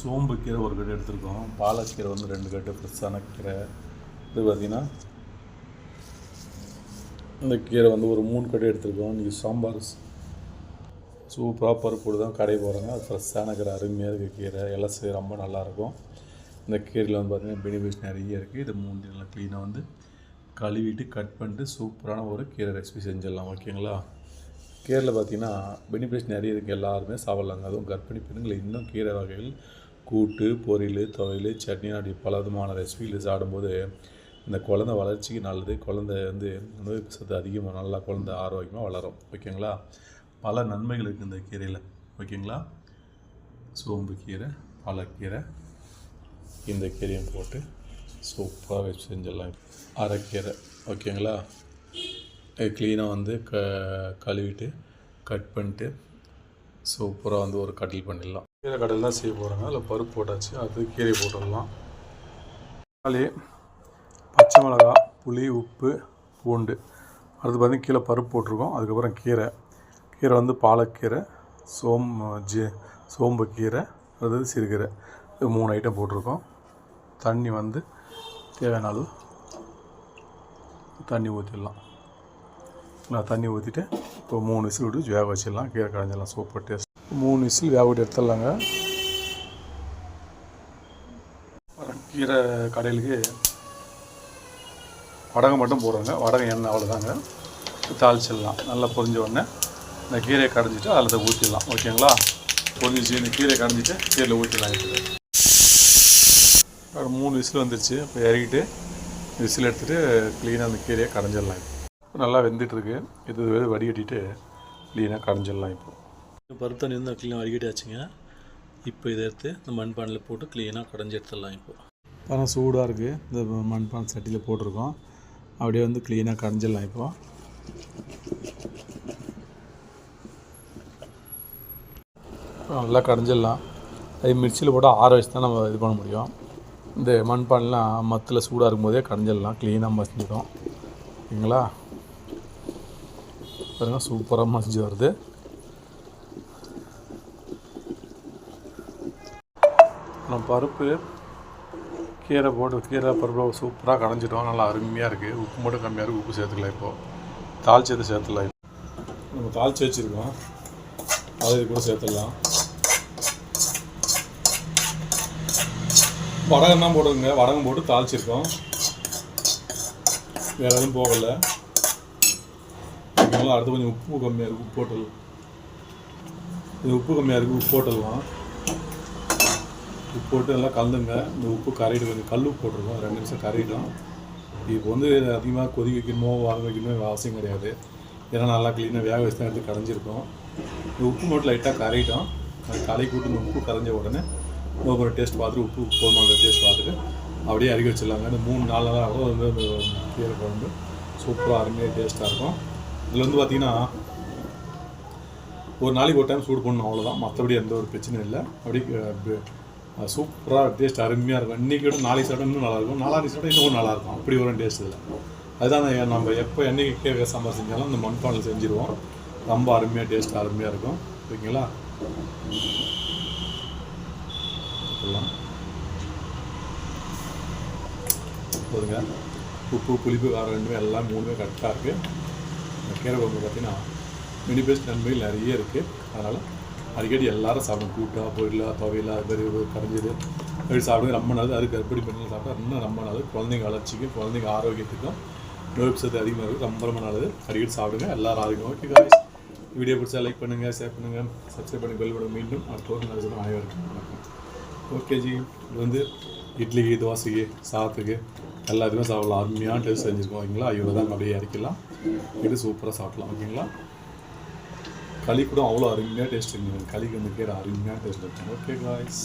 சோம்பு கீரை ஒரு கட்டு எடுத்திருக்கோம். பாலக்கீரை வந்து ரெண்டு கட்டு ஃப்ரெஷ்ஷான கீரை. இது பார்த்திங்கன்னா இந்த கீரை வந்து ஒரு மூணு கட்டு எடுத்திருக்கோம். இன்றைக்கி சாம்பார் சூப்பராக பருப்பு தான் கடை போகிறாங்க அது ஃப்ரெஷ்ஷான கீரை அருமையாக இருக்குது கீரை. எல்லாம் செய்ய ரொம்ப நல்லாயிருக்கும். இந்த கீரையில் வந்து பார்த்திங்கன்னா பெனிஃபிட்ஸ் நிறைய இருக்குது இது மூணு நல்லா க்ளீனாக வந்து கழுவிட்டு கட் பண்ணிட்டு சூப்பரான ஒரு கீரை ரெசிபி செஞ்சிடலாம். ஓகேங்களா? கீரையில் பார்த்தீங்கன்னா பெனிஃபிட்ஸ் நிறைய இருக்குது எல்லாருமே சாப்பிட்லாங்க. அதுவும் கர்ப்பிணி பெண்கள் இன்னும் கீரை வகைகள் கூட்டு பொரியல் துவையல் சட்னி அப்படி பல விதமான ரெசிபிகள் சாப்பிடும்போது இந்த குழந்தை வளர்ச்சிக்கு நல்லது. குழந்தை வந்து உணவு சத்து அதிகமாக நல்லா குழந்தை ஆரோக்கியமாக வளரும். ஓகேங்களா? பல நன்மைகள் இருக்குது இந்த கீரையில். ஓகேங்களா? சோம்பு கீரை பாலக்கீரை இந்த கீரையும் போட்டு சூப்பராக வச்சு செஞ்சிடலாம். அரைக்கீரை. ஓகேங்களா? க்ளீனாக வந்து க கழுவிட்டு கட் பண்ணிட்டு சூப்பராக வந்து ஒரு கட்டில் பண்ணிடலாம். கீரை கடையில் தான் செய்ய போகிறாங்க அதில் பருப்பு போட்டாச்சு. அது கீரை போட்டுடலாம். தக்காளி பச்சை மிளகா புளி உப்பு பூண்டு. அடுத்து பார்த்தீங்கன்னா கீழே பருப்பு போட்டிருக்கோம். அதுக்கப்புறம் கீரை. கீரை வந்து பாலக்கீரை சோம் ஜி சோம்பு கீரை அடுத்தது சிறுகீரை. இது மூணு ஐட்டம் போட்டிருக்கோம். தண்ணி வந்து தேவையான அளவு தண்ணி ஊற்றிடலாம் நான் தண்ணி ஊற்றிட்டு இப்போ மூணு விசில் விட்டு வேக வச்சிடலாம். கீரை கடைஞ்சிடலாம் சூப்பர் டேஸ்ட் மூணு விசில் வேக விட்டு எடுத்துடலாங்க. கீரை கடையிலுக்கு வடகம் மட்டும் போடுறாங்க. வடகம் எண்ணெய் அவ்வளோதாங்க தாளிச்சிடலாம். நல்லா பொரிஞ்ச உடனே இந்த கீரையை கடைஞ்சிட்டு அதில் ஊற்றிடலாம் ஓகேங்களா? பொரிஞ்சிச்சு. இந்த கீரையை கடைஞ்சிட்டு கீரையில் ஊற்றிடலாம் இருக்குது மூணு விசில் வந்துருச்சு. இப்போ இறக்கிட்டு விசில் எடுத்துகிட்டு க்ளீனாக அந்த கீரையை கடைஞ்சிடலாம் இப்போ நல்லா வெந்துட்டுருக்கு. இது வடிகட்டிட்டு க்ளீனாக கடைஞ்சிடலாம் இப்போ. பருப்பு தண்ணி வந்து க்ளீனாக வடிகட்டியாச்சுங்க. இப்போ இதை எடுத்து இந்த மண்பானையில் போட்டு க்ளீனாக கடைஞ்சி எடுத்துடலாம் இப்போ. பணம் சூடாக இருக்குது இந்த மண்பானை சட்டியில் போட்டிருக்கோம். அப்படியே வந்து க்ளீனாக கடைஞ்சிடலாம் இப்போ. நல்லா கடைஞ்சிடலாம் அது மிக்சியில் போட்டு ஆற வச்சு தான் நம்ம இது பண்ண முடியும். இந்த மண்பானைலாம் மத்தில் சூடாக இருக்கும்போதே கடைஞ்சிடலாம் க்ளீனாக மசிஞ்சிடும். ஓகேங்களா பாருங்கள் சூப்பராக மசிஞ்சு வருது. நம்ம பருப்பு கீரை போட்டு கீரை பருப்பு சூப்பராக கடைஞ்சிட்டோம். நல்லா அருமையாக இருக்குது உப்பு மட்டும் கம்மியாக இருக்குது உப்பு சேர்த்துக்கலாம் இப்போது தாளிச்சது சேர்த்துலாம் நம்ம தாளிச்சு வச்சுருக்கோம். அதை கூட சேர்த்துடலாம். வடகம் தான் போடுங்க வடகம் போட்டு தாளிச்சிருக்கோம். வேறு எதுவும் போகலை. ஓகேங்களா அடுத்து கொஞ்சம் உப்பு கம்மியாக இருக்குது உப்பு போட்டுடலாம் இது உப்பு கம்மியாக இருக்குது உப்பு போட்டுடலாம் உப்பு போட்டு நல்லா கலந்துங்க. இந்த உப்பு கரையிட்டு கொஞ்சம் கல் உப்பு போட்டிருக்கோம் ரெண்டு நிமிஷம் கரையிடும் இப்போ வந்து அதிகமாக கொதி வைக்கணுமோ வாங்க வைக்கணுமோ அவசியம் கிடையாது. ஏன்னா நல்லா க்ளீனாக வேக வச்சு தான் எடுத்து கரைஞ்சிருக்கோம் இந்த உப்பு மட்டும் லைட்டாக கரையிட்டோம். அது கலை கூட்டு இந்த உப்பு கரைஞ்ச உடனே ஒவ்வொரு டேஸ்ட் பார்த்துட்டு உப்பு போதுமான டேஸ்ட் பார்த்துட்டு அப்படியே இறக்கி வச்சிடலாங்க. இந்த மூணு நாலு நாள் ஆகும் வந்து அந்த கீரை குழம்பு சூப்பராக அருமையாக டேஸ்ட்டாக இருக்கும். இதில் வந்து பார்த்திங்கன்னா ஒரு நாளைக்கு ஒரு டைம் சூடு பண்ணணும் அவ்வளோதான் மற்றபடி எந்த ஒரு பிரச்சனையும் இல்லை. அப்படி சூப்பராக டேஸ்ட் அருமையாக இருக்கும். இன்றைக்கி விட நாளைக்கு சாப்பிட்டா இன்னும் நல்லாயிருக்கும் நாளாடி சாப்பிட்டா இன்னும் நல்லாயிருக்கும் அப்படி வரும் டேஸ்ட் இல்லை அதுதான் நம்ம எப்போ என்னைக்கு கீரை சாம்பார் செஞ்சாலும் இந்த மண்பானில் செஞ்சுருவோம். ரொம்ப அருமையாக டேஸ்ட் அருமையாக இருக்கும். ஓகேங்களா? போதுங்க. உப்பு புளிப்பு காரம் ரெண்டுமே எல்லாம் மூணுமே கரெக்டாக இருக்குது கீரை குழம்பு பார்த்தீங்கன்னா மினி பேஸ்ட் நன்மைகள் நிறைய இருக்குது அதனால் அடிக்கடி எல்லாரும் சாப்பிடும் கூட்டா பொரியலா துவையிலா அது மாதிரி கரைஞ்சது அப்படி சாப்பிடுங்க. ரொம்ப நல்லது. அது கர்ப்பிணி பெண்கள் சாப்பிட்டா இன்னும் ரொம்ப நல்லது. குழந்தைங்க வளர்ச்சிக்கும் குழந்தைங்க ஆரோக்கியத்துக்கும் நோய் சத்து அதிகமாக இருக்குது ரொம்ப ரொம்ப நல்லது. அடிக்கடி சாப்பிடுங்க. எல்லாரும் ஆரோக்கியம். ஓகே காய்ஸ் வீடியோ பிடிச்சா லைக் பண்ணுங்கள் ஷேர் பண்ணுங்கள் சப்ஸ்கிரைப் பண்ணி பெல் பண்ணுங்க மீண்டும் அடுத்த ஒரு நல்ல அனைவருக்கும் வணக்கம். ஓகே ஜி இது வந்து இட்லிக்கு தோசைக்கு சாத்துக்கு எல்லாத்துக்கும் சாப்பிடலாம். அருமையான டேஸ்ட் செஞ்சுருக்கோம் ஓகேங்களா இவ்வளோ தான் அப்படியே இறக்கலாம் இது சூப்பராக சாப்பிடலாம். ஓகேங்களா? களி கூட அவ்வளோ அருமையாக டேஸ்ட் இருந்தது களிக்கு வந்து கீரை அருமையாக டேஸ்ட் இருக்கும் ஓகே காய்ஸ்